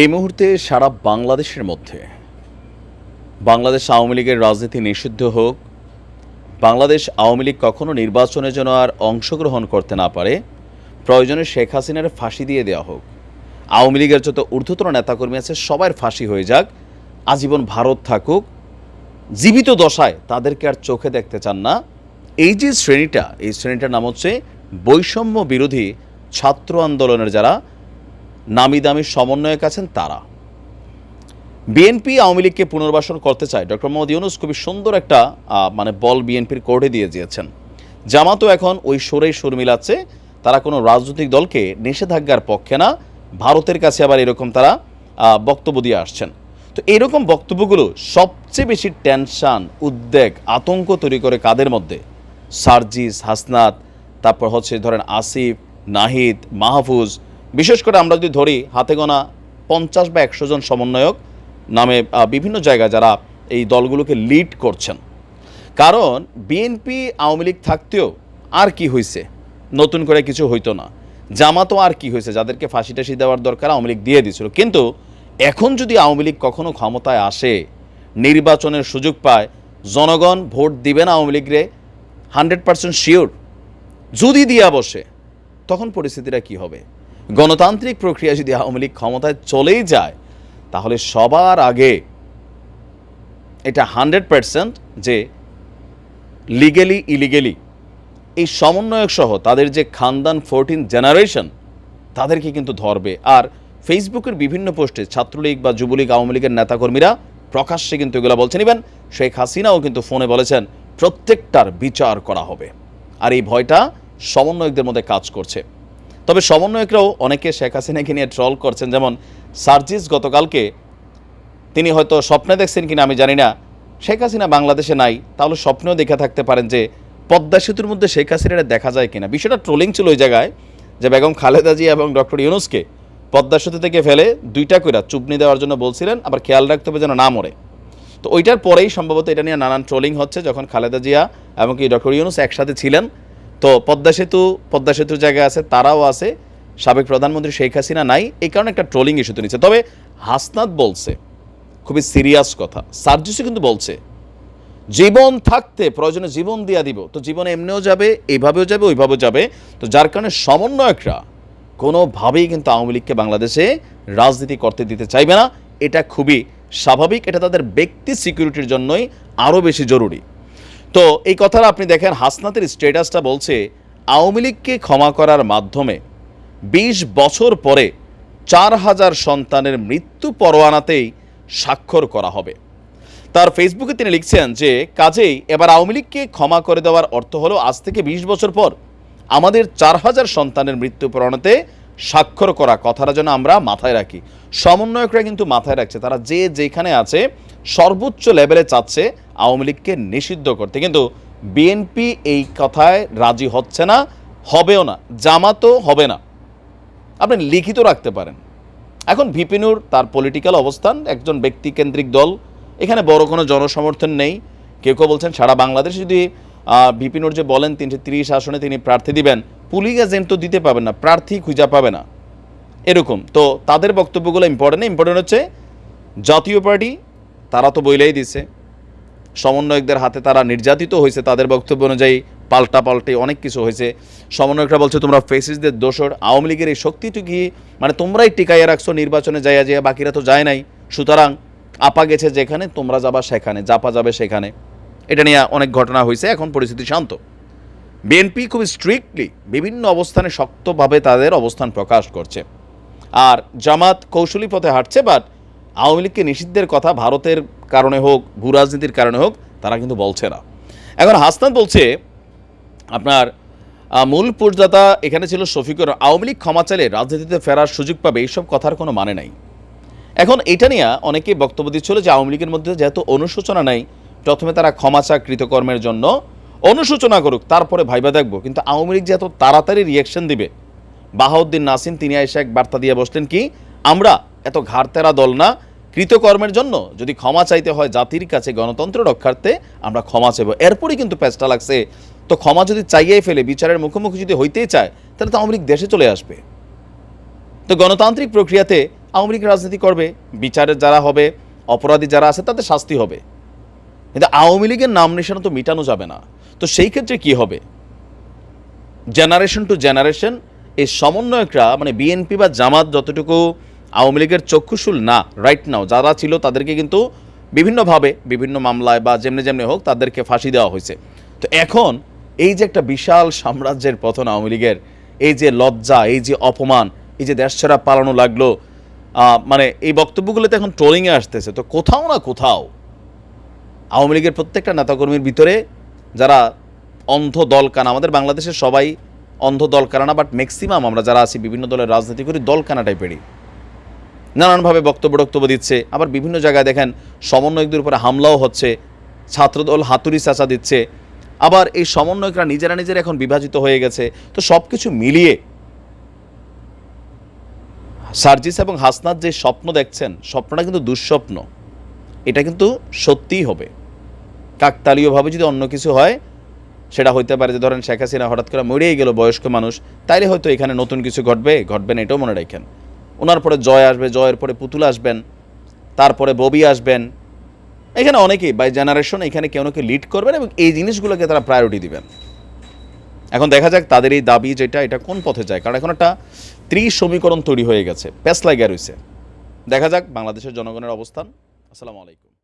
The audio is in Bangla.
এই মুহূর্তে সারা বাংলাদেশের মধ্যে। বাংলাদেশ আওয়ামী লীগের রাজনীতি নিষিদ্ধ হোক, বাংলাদেশ আওয়ামী লীগ কখনো নির্বাচনে যেন আর অংশগ্রহণ করতে না পারে, প্রয়োজনে শেখ হাসিনার ফাঁসি দিয়ে দেওয়া হোক। আওয়ামী লীগের যত ঊর্ধ্বতন নেতাকর্মী আছে, সবার ফাঁসি হয়ে যাক, আজীবন ভারত থাকুক। জীবিত দশায় তাদেরকে আর চোখে দেখতে চান না। এই যে শ্রেণীটা, এই শ্রেণীটার নাম হচ্ছে বৈষম্য বিরোধী ছাত্র আন্দোলনের যারা নামি দামি সমন্বয়ক আছেন তারা। বিএনপি আওয়ামী লীগকে পুনর্বাসন করতে চায় ডক্টর মোহাম্মদ ইউনুস খুবই সুন্দর একটা মানে বল বিএনপির কোর্টে দিয়ে দিয়েছেন। জামাতও এখন ওই সুরেই সুর মিলাচ্ছে, তারা কোনো রাজনৈতিক দলকে নিষেধাজ্ঞার পক্ষে না, ভারতের কাছে আবার এরকম তারা বক্তব্য দিয়ে আসছেন। তো এরকম বক্তব্যগুলো সবচেয়ে বেশি টেনশন, উদ্বেগ, আতঙ্ক তৈরি করে কাদের মধ্যে? সার্জিস, হাসনাত, তারপর হচ্ছে ধরেন আসিফ, নাহিদ, মাহফুজ বিশেষ করে আমরা যদি ধরি হাতে গোনা পঞ্চাশ বা একশো জন সমন্বয়ক নামে বিভিন্ন জায়গায় যারা এই দলগুলোকে লিড করছেন। কারণ বিএনপি আওয়ামী লীগ থাকতেও আর কি হয়েছে নতুন করে কিছু হইতো না। জামাতও আর কি হয়েছে যাদেরকে ফাঁসি টাসি দেওয়ার দরকার আওয়ামী লীগ দিয়ে দিয়েছিল কিন্তু এখন যদি আওয়ামী লীগ কখনো ক্ষমতায় আসে, নির্বাচনের সুযোগ পায়, জনগণ ভোট দিবে না আওয়ামী লীগরে হান্ড্রেড পার্সেন্ট শিওর যদি দিয়া বসে, তখন পরিস্থিতিটা কি হবে? গণতান্ত্রিক প্রক্রিয়া যদি আওয়ামী লীগ ক্ষমতায় চলেই যায়, তাহলে সবার আগে এটা হান্ড্রেড পার্সেন্ট যে লিগেলি ইলিগেলি এই সমন্বয়ক সহ তাদের যে খানদান ফোরটিন জেনারেশন তাদেরকে কিন্তু ধরবে। আর ফেসবুকের বিভিন্ন পোস্টে ছাত্রলীগ বা যুবলীগ, আওয়ামী লীগের নেতাকর্মীরা প্রকাশ্যে কিন্তু এগুলো বলছেন। ইভেন শেখ হাসিনাও কিন্তু ফোনে বলেছেন, প্রত্যেকটার বিচার করা হবে। আর এই ভয়টা সমন্বয়কদের মধ্যে কাজ করছে। তবে সমন্বয়করাও অনেকে শেখ হাসিনাকে নিয়ে ট্রল করছেন। যেমন সার্জিস গতকালকে, তিনি হয়তো স্বপ্নে দেখছেন কিনা আমি জানি না। শেখ হাসিনা বাংলাদেশে নাই, তাহলে স্বপ্নেও দেখে থাকতে পারেন যে পদ্মা সেতুর মধ্যে শেখ হাসিনাটা দেখা যায় কিনা। বিষয়টা ট্রোলিং ছিল ওই জায়গায় যে বেগম খালেদা জিয়া এবং ডক্টর ইউনুসকে পদ্মা সেতু থেকে ফেলে দুইটা কইরা চুপনি দেওয়ার জন্য বলছিলেন, আবার খেয়াল রাখতে হবে যেন না মরে। তো ওইটার পরেই সম্ভবত এটা নিয়ে নানান ট্রোলিং হচ্ছে, যখন খালেদা জিয়া এবং কি ডক্টর ইউনুস একসাথে ছিলেন। তো পদ্মা সেতু, পদ্মা সেতুর জায়গায় আছে, তারাও আছে। সাবেক প্রধানমন্ত্রী শেখ হাসিনা নাই, এই কারণে একটা ট্রোলিং ইস্যুতে নিচ্ছে। তবে হাসনাত বলছে, খুবই সিরিয়াস কথা, সার্জিসও কিন্তু বলছে, জীবন থাকতে, প্রয়োজনে জীবন দিয়া দিব। তো জীবনে এমনিও যাবে এইভাবেও যাবে, ওইভাবেও যাবে। তো যার কারণে সমন্বয়করা কোনোভাবেই কিন্তু আওয়ামী লীগকে বাংলাদেশে রাজনীতি করতে দিতে চাইবে না। এটা খুবই স্বাভাবিক, এটা তাদের ব্যক্তি সিকিউরিটির জন্যই আরও বেশি জরুরি। তো এই কথাটা আপনি দেখেন, হাসনাতের স্ট্যাটাসটা বলছে, আওয়ামী লীগকে ক্ষমা করার মাধ্যমে বিশ বছর পরে চার হাজার সন্তানের মৃত্যু পরোয়ানাতেই স্বাক্ষর করা হবে। তার ফেসবুকে তিনি লিখছেন যে, কাজেই এবার আওয়ামী লীগকে ক্ষমা করে দেওয়ার অর্থ হলো, আজ থেকে বিশ বছর পর আমাদের চার হাজার সন্তানের মৃত্যু পরণতে স্বাক্ষর করা, কথাটা যেন আমরা মাথায় রাখি। সমন্বয়করা কিন্তু মাথায় রাখছে, তারা যে যেখানে আছে, সর্বোচ্চ লেভেলে চাচ্ছে আওয়ামী লীগকে নিষিদ্ধ করতে। কিন্তু বিএনপি এই কথায় রাজি হচ্ছে না, হবেও না, জামাতও হবে না। আপনি লিখিত রাখতে পারেন। এখন ভিপিনুর তার পলিটিক্যাল অবস্থান, একজন ব্যক্তিকেন্দ্রিক দল, এখানে বড় কোনো জনসমর্থন নেই। কেউ কেউ বলছেন, সারা বাংলাদেশ যদি ভিপিনুর যে বলেন, তিনশো তিরিশ আসনে তিনি প্রার্থী দিবেন পুলিং এজেন্ট তো দিতে পাবে না, প্রার্থী খুঁজা পাবে না। এরকম। তো তাদের বক্তব্যগুলো ইম্পর্টেন্ট ইম্পর্টেন্ট হচ্ছে জাতীয় পার্টি, তারা তো বইলেই দিছে। সমন্বয়কদের হাতে তারা নির্যাতিত হয়েছে, তাদের বক্তব্য অনুযায়ী পাল্টা পাল্টে অনেক কিছু হয়েছে। সমন্বয়করা বলছে, তোমরা ফেসিসদের দোষর, আওয়ামী লীগের এই শক্তিটু কি? মানে তোমরাই টিকাইয়া রাখছো, নির্বাচনে যাইয়া যাইয়া বাকিরা তো যায় নাই। সুতরাং আপা গেছে যেখানে, তোমরা যাবা সেখানে জাপা যাবে সেখানে। এটা নিয়ে অনেক ঘটনা হয়েছে এখন পরিস্থিতি শান্ত। বিএনপি খুব স্ট্রিক্টলি বিভিন্ন অবস্থানে শক্তভাবে তাদের অবস্থান প্রকাশ করছে। আর জামাত কৌশলী পথে হাঁটছে বাট আওয়ামী লীগকে নিষিদ্ধের কথা ভারতের কারণে হোক, ভূ রাজনীতির কারণে হোক, তারা কিন্তু বলছে না। এখন হাসনাত বলছে, আপনার মূল পুরদাতা এখানে ছিল শফিকুর, আওয়ামী লীগ ক্ষমা চাইলে রাজনীতিতে ফেরার সুযোগ পাবে, এইসব কথার কোনো মানে নাই। এখন এটা নিয়ে অনেকে বক্তব্য দিচ্ছিল যে আওয়ামী লীগের মধ্যে যেহেতু অনুশোচনা নাই, প্রথমে তারা ক্ষমা চা কৃতকর্মের জন্য অনুশোচনা করুক, তারপরে ভাইবা দেখব। কিন্তু আওয়ামী লীগ যে এত তাড়াতাড়ি রিয়াকশন দিবে, বাহাউদ্দিন নাসিম, তিনি এসে এক বার্তা দিয়ে বসলেন কি, আমরা এত ঘাড়তেরা দল না, কৃতকর্মের জন্য যদি ক্ষমা চাইতে হয় জাতির কাছে গণতন্ত্র রক্ষার্থে, আমরা ক্ষমা চাইব। এরপরই কিন্তু প্যাচটা লাগছে। তো ক্ষমা যদি চাইয়েই ফেলে, বিচারের মুখোমুখি যদি হইতেই চায়, তাহলে তো আওয়ামী লীগ দেশে চলে আসবে। তো গণতান্ত্রিক প্রক্রিয়াতে আওয়ামী লীগ রাজনীতি করবে, বিচারের যারা হবে, অপরাধী যারা আছে, তাদের শাস্তি হবে। কিন্তু আওয়ামী লীগের নাম নিশানা তো মিটানো যাবে না। তো সেই ক্ষেত্রে কি হবে? জেনারেশন টু জেনারেশন এই সমন্বয়করা মানে বিএনপি বা জামাত যতটুকু আওয়ামী লীগের চক্ষুশুল না রাইট নাও যারা ছিল তাদেরকে কিন্তু বিভিন্নভাবে, বিভিন্ন মামলায় বা যেমনি যেমনি হোক তাদেরকে ফাঁসি দেওয়া হয়েছে। তো এখন এই যে একটা বিশাল সাম্রাজ্যের পতন আওয়ামী লীগের, এই যে লজ্জা, এই যে অপমান, এই যে দেশ ছাড়া পালানো লাগল মানে এই বক্তব্যগুলোতে এখন ট্রোলিংয়ে আসতেছে। তো কোথাও না কোথাও আওয়ামী লীগের প্রত্যেকটা নেতাকর্মীর ভিতরে যারা অন্ধ দল কানা, আমাদের বাংলাদেশের সবাই অন্ধ দল কানা বাট ম্যাক্সিমাম আমরা যারা আছি বিভিন্ন দলের রাজনীতি করি, দল কানা টাইপেরই নানানভাবে বক্তব্য টক্তব্য দিচ্ছে, আবার বিভিন্ন জায়গায় দেখেন সমন্বয়কদের উপরে হামলাও হচ্ছে, ছাত্রদল হাতুড়ি চাচা দিচ্ছে, আবার এই সমন্বয়করা নিজেরা নিজেরা এখন বিভাজিত হয়ে গেছে, তো সব কিছু মিলিয়ে সার্জিস এবং হাসনাত যে স্বপ্ন দেখছেন, স্বপ্নটা কিন্তু দুঃস্বপ্ন, এটা কিন্তু সত্যিই হবে। কাকতালীয়ভাবে যদি অন্য কিছু হয়, সেটা হইতে পারে যে ধরেন শেখ হাসিনা হঠাৎ করে মরেই গেল, বয়স্ক মানুষ, তাইলে হয়তো এখানে নতুন কিছু ঘটবে ঘটবে না, এটাও মনে রাখেন। ওনার পরে জয় আসবে, জয়ের পরে পুতুল আসবেন, তারপরে ববি আসবেন। এখানে অনেকেই বাই জেনারেশন এখানে কেউ কেউ লিড করবেন এবং এই জিনিসগুলোকে তারা প্রায়োরিটি দিবেন। এখন দেখা যাক তাদের এই দাবি যেটা, এটা কোন পথে যায়? কারণ এখন একটা ত্রিশ সমীকরণ তৈরি হয়ে গেছে লাগিয়া রয়েছে দেখা যাক বাংলাদেশের জনগণের অবস্থান। আসসালামু আলাইকুম।